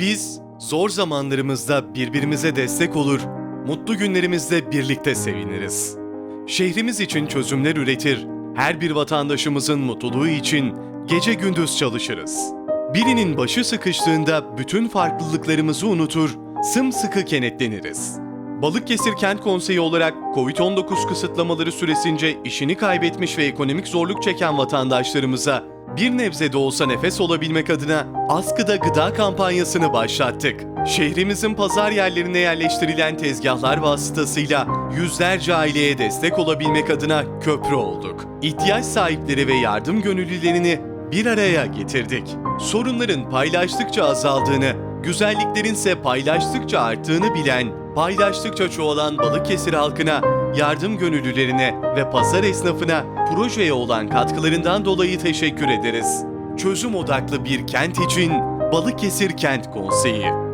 Biz zor zamanlarımızda birbirimize destek olur, mutlu günlerimizde birlikte seviniriz. Şehrimiz için çözümler üretir, her bir vatandaşımızın mutluluğu için gece gündüz çalışırız. Birinin başı sıkıştığında bütün farklılıklarımızı unutur, sımsıkı kenetleniriz. Balıkesir Kent Konseyi olarak COVID-19 kısıtlamaları süresince işini kaybetmiş ve ekonomik zorluk çeken vatandaşlarımıza bir nebze de olsa nefes olabilmek adına askıda gıda kampanyasını başlattık. Şehrimizin pazar yerlerine yerleştirilen tezgahlar vasıtasıyla yüzlerce aileye destek olabilmek adına köprü olduk. İhtiyaç sahipleri ve yardım gönüllülerini bir araya getirdik. Sorunların paylaştıkça azaldığını, güzelliklerin ise paylaştıkça arttığını bilen, paylaştıkça çoğalan Balıkesir halkına, yardım gönüllülerine ve pazar esnafına projeye olan katkılarından dolayı teşekkür ederiz. Çözüm odaklı bir kent için Balıkesir Kent Konseyi.